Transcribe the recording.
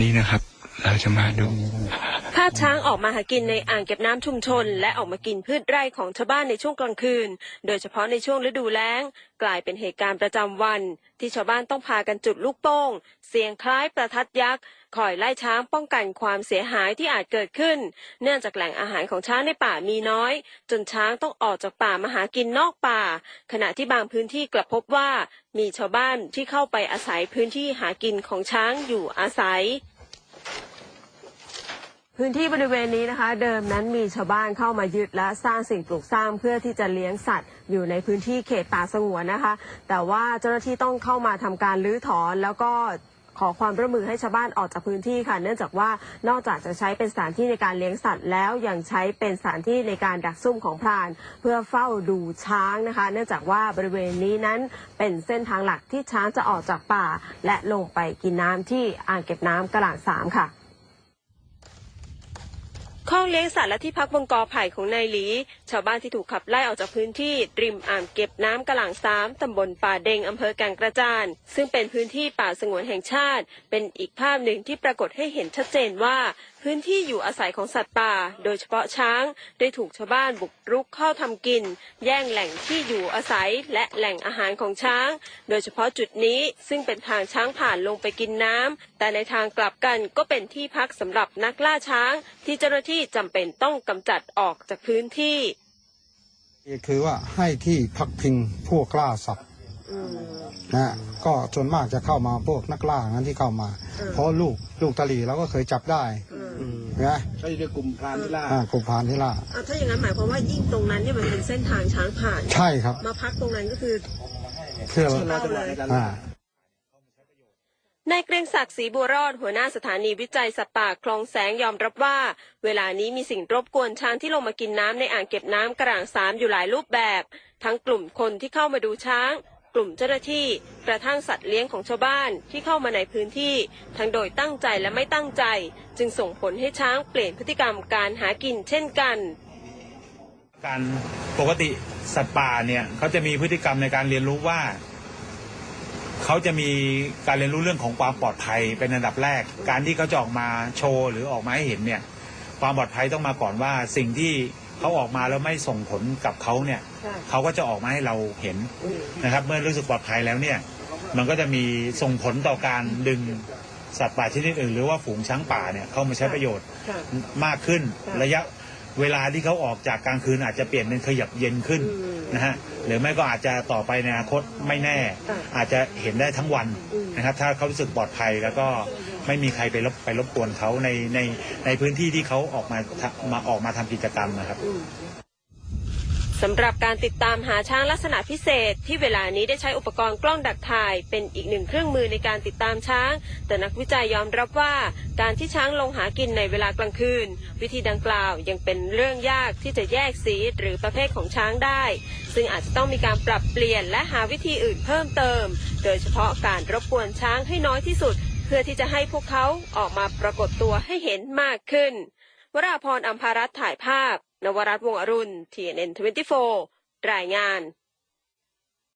นี้นะครับ เราจะมาดู ภาพช้างออกมาหากินในอ่างเก็บน้ำชุมชน และออกมากินพืชไร่ของชาวบ้านในช่วงกลางคืน โดยเฉพาะในช่วงฤดูแล้ง กลายเป็นเหตุการณ์ประจำวัน ที่ชาวบ้านต้องพากันจุดลูกโป่งเสียงคล้ายประทัดยักษ์ คอยไล่ช้างป้องกันความเสียหายที่อาจเกิดขึ้น เนื่องจากแหล่งอาหารของช้างในป่ามีน้อย จนช้างต้องออกจากป่ามาหากินนอกป่า ขณะที่บางพื้นที่กลับพบว่า มีชาวบ้านที่เข้าไปอาศัยพื้นที่หากินของช้างอยู่อาศัยพื้นที่บริเวณนี้นะคะ เดิมนั้นมีชาวบ้านเข้ามายึดและสร้างสิ่งปลูกสร้างเพื่อที่จะเลี้ยงสัตว์ อยู่ในพื้นที่เขตป่าสงวนนะคะ แต่ว่าเจ้าหน้าที่ต้องเข้ามาทำการรื้อถอนแล้วก็ ขอความร่วมมือให้ชาวบ้านออกจากพื้นที่ค่ะ เนื่องจากว่านอกจากจะใช้เป็นสถานที่ในการเลี้ยงสัตว์ แล้วยังใช้เป็นสถานที่ในการดักซุ่มของพราน เพื่อเฝ้าดูช้างนะคะ เนื่องจากว่าบริเวณนี้นั้นเป็นเส้นทางหลักที่ช้างจะออกจากป่า และลงไปกินน้ำที่อ่างเก็บน้ำกระหลาดสามค่ะ คองเลี้ยงสัตว์และที่พักบนกอไผ่ของนายหลี ชาวบ้านที่ถูกขับไล่ออกจากพื้นที่ ริมอ่างเก็บน้ำกะหล่างสามตำบลป่าเดงอำเภอแก่งกระจาน ซึ่งเป็นพื้นที่ป่าสงวนแห่งชาติ เป็นอีกภาพหนึ่งที่ปรากฏให้เห็นชัดเจนว่า พื้นที่อยู่อาศัยของสัตว์ป่า โดยเฉพาะช้าง ได้ถูกชาวบ้านบุกรุกเข้าทำกิน แย่งแหล่งที่อยู่อาศัยและแหล่งอาหารของช้าง โดยเฉพาะจุดนี้ซึ่งเป็นทางช้างผ่านลงไปกินน้ำแต่ในทางกลับกันก็เป็นที่พักสำหรับนักล่าช้าง ที่เจ้าหน้าที่จำเป็นต้องกำจัดออกจากพื้นที่คือว่าให้ที่พักพิงพวกล่าสัตว์นะก็ส่วนมากจะเข้ามาพวกนักล่างั้นที่เข้ามา เพราะลูกลูกตะลีเราก็เคยจับได้ นะก็อยู่ในกลุ่มพรานที่ล่าอ่ากลุ่มพรานที่ล่าถ้าอย่างนั้นหมายความว่ายิ่งตรงนั้นเนี่ยมันเป็นเส้นทางช้างผ่าน ใช่ครับ มาพักตรงนั้นก็คือเพื่อเราจังหวะในการอ่าล่านายเกรียงศักดิ์ศรีบัวรอดหัวหน้าสถานีวิจัยสัตว์ป่าคลองแสงยอมรับว่า เวลานี้มีสิ่งรบกวนช้างที่ลงมากินน้ำในอ่างเก็บน้ำกระหล่างสามอยู่หลายรูปแบบ ทั้งกลุ่มคนที่เข้ามาดูช้าง กลุ่มเจ้าหน้าที่กระทั่งสัตว์เลี้ยงของชาวบ้านที่เข้ามาในพื้นที่ ทั้งโดยตั้งใจและไม่ตั้งใจ จึงส่งผลให้ช้างเปลี่ยนพฤติกรรมการหากินเช่นกัน การปกติสัตว์ป่าเนี่ยเขาจะมีพฤติกรรมในการเรียนรู้ว่าเขาจะมีการเรียนรู้เรื่องของความปลอดภัยเป็นอันดับแรก การที่เขาจะออกมาโชว์หรือออกมาให้เห็นเนี่ยความปลอดภัยต้องมาก่อนว่าสิ่งที่ เขาออกมาแล้วไม่ส่งผลกับเขาเนี่ยค่ะเขาก็จะออกมาให้เราเห็นนะครับ เมื่อรู้สึกปลอดภัยแล้วเนี่ย มันก็จะมีส่งผลต่อการดึงสัตว์ป่าชนิดอื่นหรือว่าฝูงช้างป่าเนี่ยเข้ามาใช้ประโยชน์ค่ะมากขึ้นค่ะระยะ เวลาที่เขาออกจากกลางคืนอาจจะเปลี่ยนเป็นขยับเย็นขึ้นอืมนะฮะหรือไม่ก็อาจจะต่อไปในอนาคตไม่แน่ค่ะอาจจะเห็นได้ทั้งวันอืมนะครับ ถ้าเขารู้สึกปลอดภัยแล้วก็ไม่มีใครไปรบไปรบกวนเขาในในในพื้นที่ที่เขาออกมาทำมาออกมาทำกิจกรรมนะครับ สำหรับการติดตามหาช้างลักษณะพิเศษ ที่เวลานี้ได้ใช้อุปกรณ์กล้องดักถ่าย เป็นอีกหนึ่งเครื่องมือในการติดตามช้าง แต่นักวิจัยยอมรับว่า การที่ช้างลงหากินในเวลากลางคืน วิธีดังกล่าวยังเป็นเรื่องยากที่จะแยกสีหรือประเภทของช้างได้ ซึ่งอาจจะต้องมีการปรับเปลี่ยนและหาวิธีอื่นเพิ่มเติม โดยเฉพาะการรบกวนช้างให้น้อยที่สุด เพื่อที่จะให้พวกเขาออกมาปรากฏตัวให้เห็นมากขึ้น วราพรอัมภารัตน์ถ่ายภาพ นวรัตน์วงอรุณ TNN 24 รายงาน